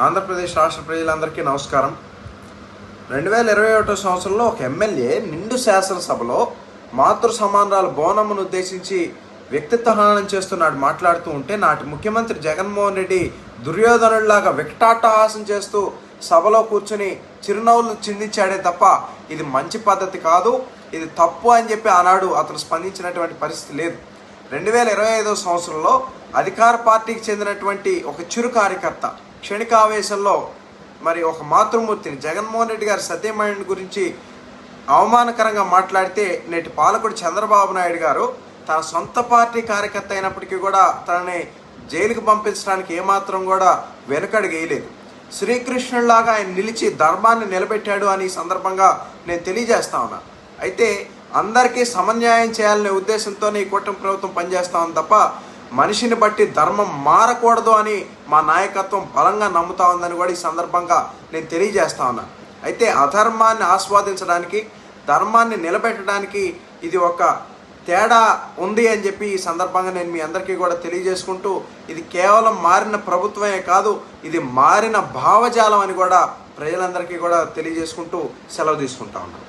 ఆంధ్రప్రదేశ్ రాష్ట్ర ప్రజలందరికీ నమస్కారం. రెండు వేల ఇరవై ఒకటో సంవత్సరంలో ఒక ఎమ్మెల్యే నిండు శాసనసభలో మాతృ సమానరాల బోనమ్మను ఉద్దేశించి వ్యక్తిత్వ హననం చేస్తున్నాడు. మాట్లాడుతూ ఉంటే నాటి ముఖ్యమంత్రి జగన్మోహన్ రెడ్డి దుర్యోధనుడిలాగా వికటాటహాసం చేస్తూ సభలో కూర్చుని చిరునవ్వులు చిందించాడే తప్ప ఇది మంచి పద్ధతి కాదు ఇది తప్పు అని చెప్పి ఆనాడు అతను స్పందించినటువంటి పరిస్థితి లేదు. రెండు వేల ఇరవై ఐదో సంవత్సరంలో అధికార పార్టీకి చెందినటువంటి ఒక చిరు కార్యకర్త క్షణికావేశంలో మరి ఒక మాతృమూర్తిని జగన్మోహన్ రెడ్డి గారి సత్యమణి గురించి అవమానకరంగా మాట్లాడితే నేటి పాలకుడు చంద్రబాబు నాయుడు గారు తన సొంత పార్టీ కార్యకర్త అయినప్పటికీ కూడా తనని జైలుకు పంపించడానికి ఏమాత్రం కూడా వెనుకడుగు వేయలేదు శ్రీకృష్ణుడిలాగా ఆయన నిలిచి ధర్మాన్ని నిలబెట్టాడు అని సందర్భంగా నేను తెలియజేస్తా ఉన్నా. అయితే అందరికీ సమన్యాయం చేయాలనే ఉద్దేశంతో ఈ కూటమి ప్రభుత్వం పనిచేస్తా ఉంది తప్ప మనిషిని బట్టి ధర్మం మారకూడదు అని మా నాయకత్వం బలంగా నమ్ముతా ఉందని కూడా ఈ సందర్భంగా నేను తెలియజేస్తా ఉన్నా. అయితే అధర్మాన్ని ఆస్వాదించడానికి ధర్మాన్ని నిలబెట్టడానికి ఇది ఒక తేడా ఉంది అని చెప్పి ఈ సందర్భంగా నేను మీ అందరికీ కూడా తెలియజేసుకుంటూ ఇది కేవలం మారిన ప్రభుత్వమే కాదు ఇది మారిన భావజాలం అని కూడా ప్రజలందరికీ కూడా తెలియజేసుకుంటూ సెలవు తీసుకుంటా ఉన్నాను.